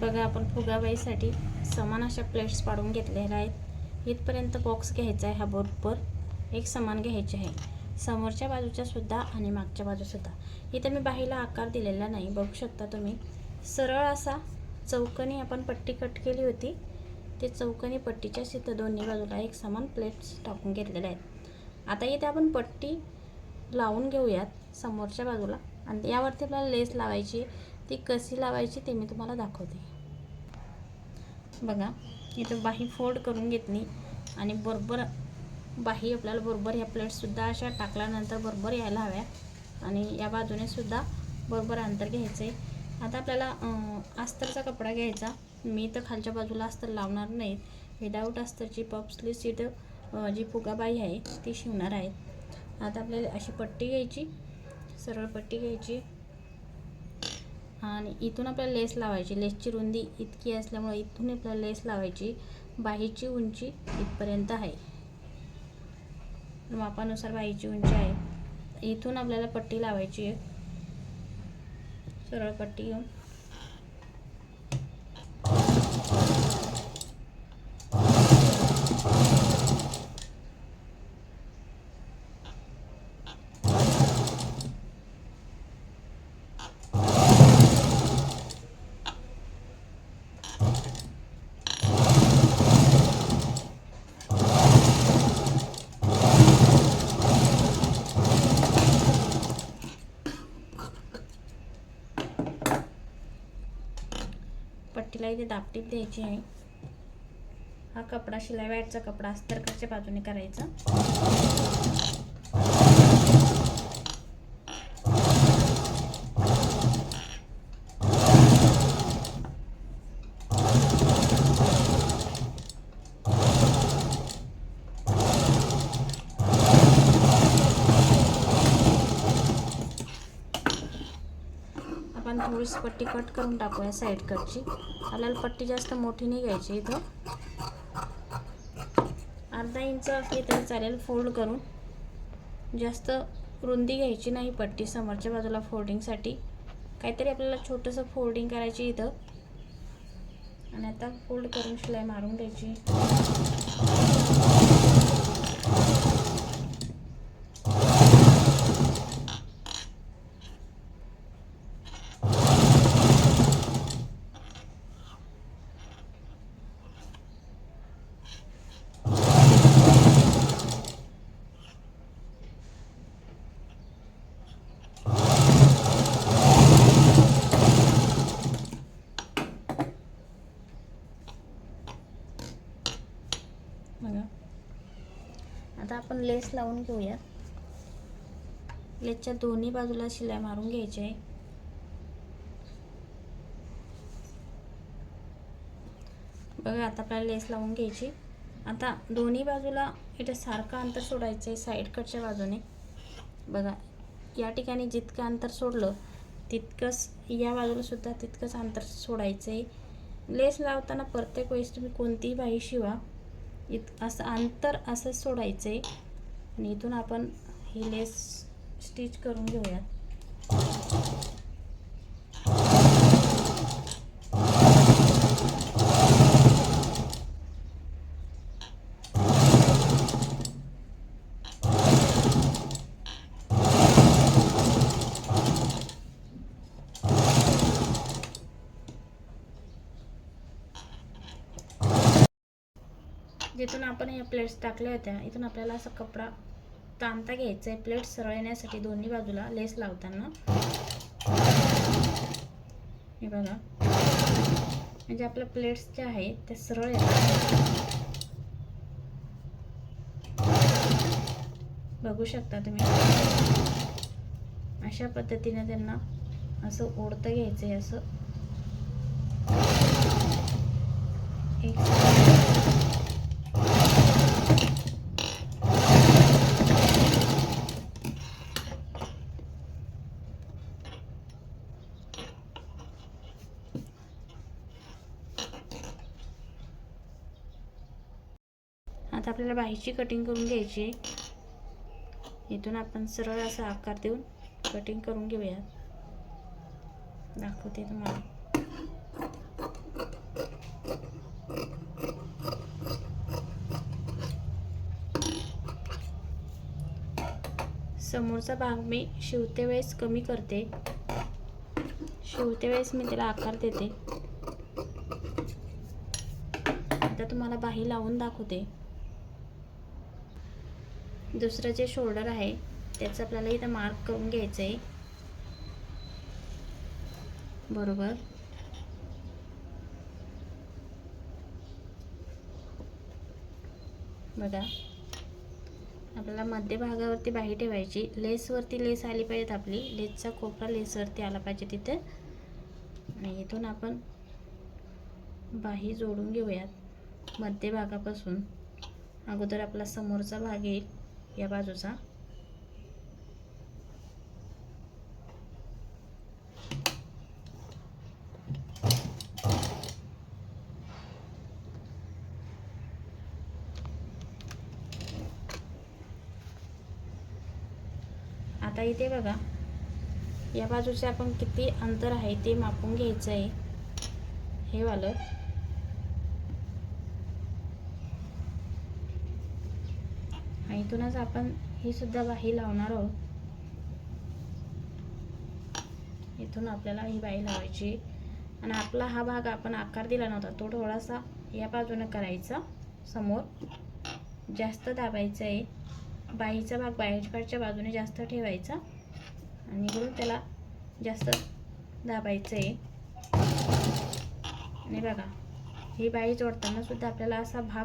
बघा आपण फुगाबाईसाठी समान अशा प्लेट्स पाडून घेतलेल्या आहेत. इथपर्यंत बॉक्स घ्यायचा आहे हा बरोबर. एक समान घ्यायचे आहे. समोरच्या बाजूच्या सुद्धा आणि मागच्या बाजूसुद्धा इथे मी बाहीला आकार दिलेला नाही. बघू शकता तुम्ही. सरळ असा चौकनी आपण पट्टी कट केली होती. ते चौकनी पट्टीच्या सिद्ध दोन्ही बाजूला एक समान प्लेट्स टाकून घेतलेल्या आहेत. आता इथे आपण पट्टी लावून घेऊयात समोरच्या बाजूला. आणि यावरती आपल्याला लेस लावायची. ती कशी लावायची ते मी तुम्हाला दाखवते. बघा इथं बाही फोल्ड करून घेतली आणि बरोबर बाही आपल्याला बरोबर ह्या प्लेटसुद्धा अशा टाकल्यानंतर बरोबर यायला हव्या. आणि या बाजूने सुद्धा बरोबर अंतर घ्यायचं आहे आता आपल्याला अस्तरचा कपडा घ्यायचा. मी तर खालच्या बाजूला अस्तर लावणार नाहीत. विदाऊट अस्तरची पप स्लीव्स इथं जी फुगाबाई आहे ती शिवणार आहेत. आता आपल्याला अशी पट्टी घ्यायची. सरळ पट्टी घ्यायची. आणि इथून आपल्याला लेस लावायची. लेसची रुंदी इतकी असल्यामुळे इथून आपल्याला लेस लावायची. बाहीची उंची इथपर्यंत आहे. मापानुसार बाहीची उंची आहे. इथून आपल्याला पट्टी लावायची आहे. सरळ पट्टी घेऊन. पट्टीला इथे दापटीप द्यायची आहे. हा कपडा शिलाईवायचा कपडा अस्तरकडच्या बाजूने करायचा. आपण थोडीशी पट्टी कट करून टाकूया साईड कटची हलाल पट्टी जास्त मोठी नाही घ्यायची इथं. अर्धा इंच असली तरी चालेल फोल्ड करून. जास्त रुंदी घ्यायची नाही पट्टी समोरच्या बाजूला फोल्डिंगसाठी काहीतरी आपल्याला छोटंसं फोल्डिंग करायची इथं. आणि आता फोल्ड करून शिलाई मारून द्यायची बघा. आता आपण लेस लावून घेऊयात. लेसच्या दोन्ही बाजूला शिलाई मारून घ्यायची आहे. बघा आता आपल्याला लेस लावून घ्यायची. आता दोन्ही बाजूला इथे सारखं अंतर सोडायचं आहे साईड कटच्या बाजूने. बघा या ठिकाणी जितकं अंतर सोडलं तितकंच या बाजूला सुद्धा तितकंच अंतर सोडायचं आहे. लेस लावताना प्रत्येक वेळेस तुम्ही कोणतीही बाही शिवा. इत असं अंतर असं सोडायचं. आहे आणि इथून आपण ही लेस स्टिच करून घेऊयात. जिथून आपण या प्लेट्स टाकल्या होत्या. इथून आपल्याला असा कपडा ताणता घ्यायचा आहे. प्लेट सरळ येण्यासाठी दोन्ही बाजूला लेस लावताना. हे बघा. म्हणजे आपल्या प्लेट्स ज्या आहेत त्या सरळ येतात. बघू शकता तुम्ही. अशा पद्धतीने त्यांना असं ओढतं घ्यायचं आहे असं. एक आपल्याला बाहीची कटिंग करून घ्यायची इथून आपण सरळ असा आकार देऊन कटिंग करून घेऊयात. दाखवते तुम्हाला. समोरचा भाग मी शिवते वेळेस कमी करते. शिवते वेळेस मी त्याला आकार देते. आता तुम्हाला बाही लावून दाखवते. दुसरं जे शोल्डर आहे त्याचं आपल्याला इथं मार्क करून घ्यायचं आहे बरोबर? बघा. आपल्याला मध्यभागावरती बाही ठेवायची. लेसवरती लेस आली पाहिजेत आपली. लेसचा कोपरा लेसवरती आला पाहिजे तिथे. आणि इथून आपण बाही जोडून घेऊयात. मध्यभागापासून अगोदर आपला समोरचा भाग येईल. या बाजूचा आता इथे बघा. या बाजूचे आपण किती अंतर आहे ते मापून घ्यायचं आहे. हे वालं. इथूनच आपण ही सुद्धा बाही लावणार आहोत. इथून आपल्याला ही बाही लावायची. आणि आपला हा भाग आपण आकार दिला नव्हता तो थोडासा या बाजूनं करायचा समोर. जास्त दाबायचा आहे. बाईचा भाग बाहेरच्या बाजूने जास्त ठेवायचा. आणि इकडून त्याला जास्त दाबायचं आहे. आणि बघा ही बाई जोडताना सुद्धा आपल्याला असा भाग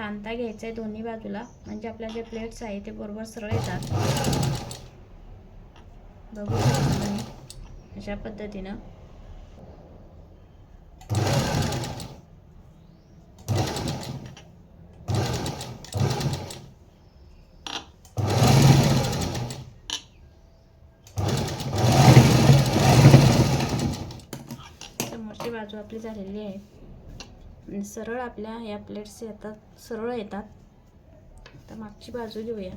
ताणता घ्यायचा आहे दोन्ही बाजूला. म्हणजे आपल्या जे प्लेट्स आहे ते बरोबर सरळ येतात. बघू शकता तुम्ही. अशा पद्धतीनं. समोरची बाजू आपली झालेली आहे. आणि सरळ आपल्या या प्लेट्स येतात सरळ येतात. तर मागची बाजू घेऊया.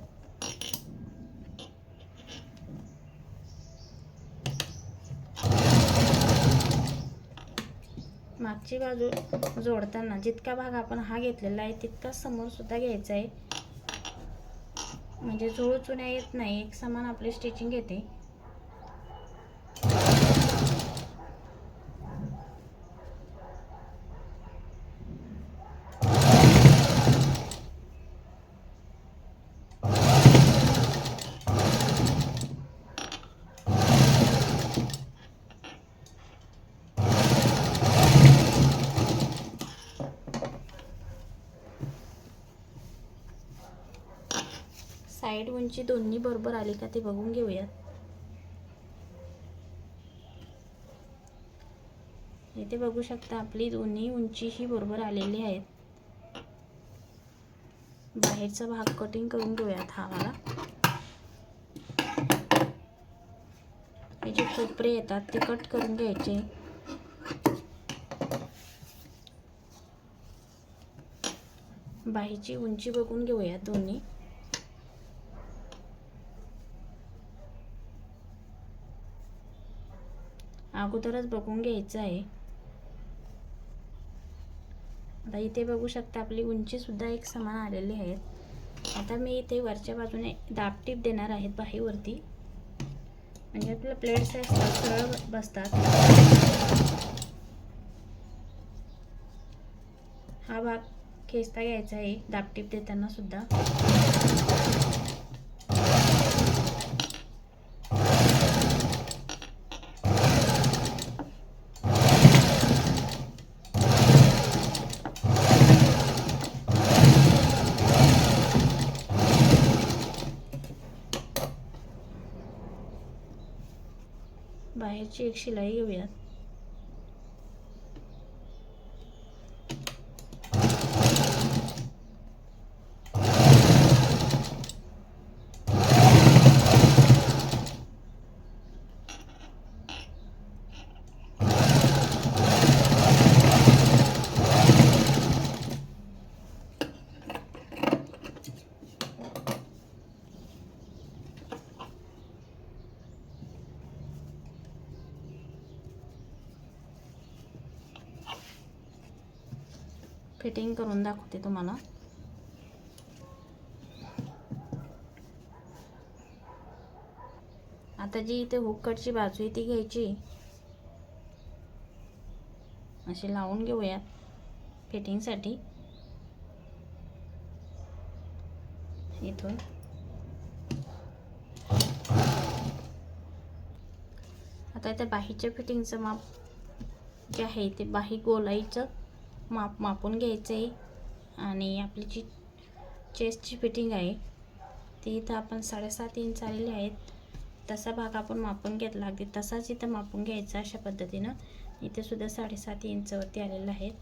मागची बाजू जोडताना जितका भाग आपण हा घेतलेला आहे तितकाच समोर सुद्धा घ्यायचा आहे. म्हणजे जुळू चुन्या येत नाही एक समान आपली स्टिचिंग येते. साईड उंची दोन्ही बरोबर आली का ते बघून घेऊयात. इथे बघू शकता आपली दोन्ही उंची ही बरोबर आलेली आहेत. बाहेरचा भाग कटिंग करून घेऊयात हा वाला. हे जे कोपरे येतात ते कट करून घ्यायचे. बाहेरची उंची बघून घेऊयात दोन्ही. अगोदरच बघून घ्यायचं आहे. आता इथे बघू शकता आपली उंचीसुद्धा एक समान आलेली आहेत आता मी इथे वरच्या बाजूने दाबटीप देणार आहेत बाहीवरती. म्हणजे आपल्या प्लेट्स असतात सरळ बसतात. हा भाग खेचता घ्यायचा आहे दाबटीप देताना सुद्धा. बाहेरची एक शिलाई घेऊयात. फिटिंग करून दाखवते तुम्हाला. आता जी इथे हुक्कडची बाजू आहे ती घ्यायची. अशी लावून घेऊयात फिटिंगसाठी इथून. आता इथे बाहीच्या फिटिंगचं माप जे आहे ते बाही गोलाईचं माप मापून घ्यायचं आहे आणि आपली जी चेस्टची फिटिंग आहे ती इथं आपण साडेसात इंच आलेली आहेत. तसा भाग आपण मापून घेतला. अगदी तसाच इथं मापून घ्यायचा अशा पद्धतीनं. इथे सुद्धा साडेसात इंचवरती आलेलं आहेत.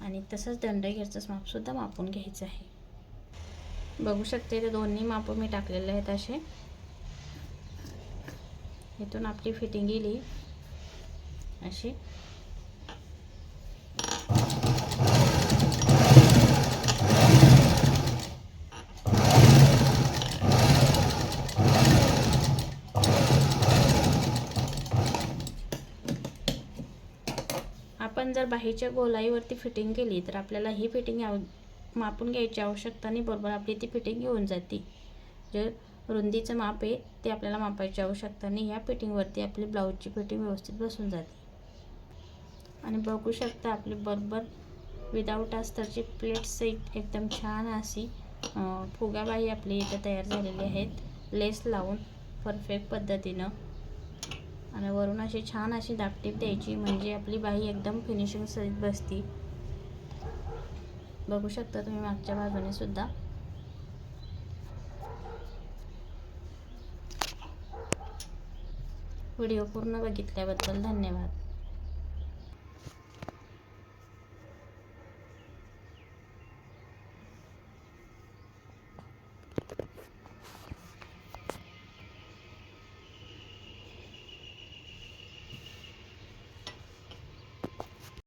आणि तसंच दंडगेरचं मापसुद्धा मापून घ्यायचं आहे. बघू शकते ते दोन्ही मापं मी टाकलेले आहेत असे. इथून आपली फिटिंग गेली. अशी आपण जर बाहेरच्या गोलाईवरती फिटिंग केली तर आपल्याला ही फिटिंग आव मापून घ्यायची आवश्यकता नाही. बरोबर आपली ती फिटिंग येऊन जाते. जे रुंदीचं माप आहे ते आपल्याला मापायची आवश्यकता नाही. ह्या फिटिंगवरती आपली ब्लाऊजची फिटिंग व्यवस्थित बसून जाते. आणि बघू शकता आपली बरोबर विदाऊट अस्तरची प्लेट्स एकदम छान अशी फुगाबाई आपली इथं तयार झालेली आहेत. लेस लावून परफेक्ट पद्धतीनं. आणि वरून अशी छान अशी दापटीप द्यायची म्हणजे आपली बाई एकदम फिनिशिंग सहित बसती. बघू शकता तुम्ही मागच्या बाजूने सुद्धा. व्हिडिओ पूर्ण बघितल्याबद्दल धन्यवाद.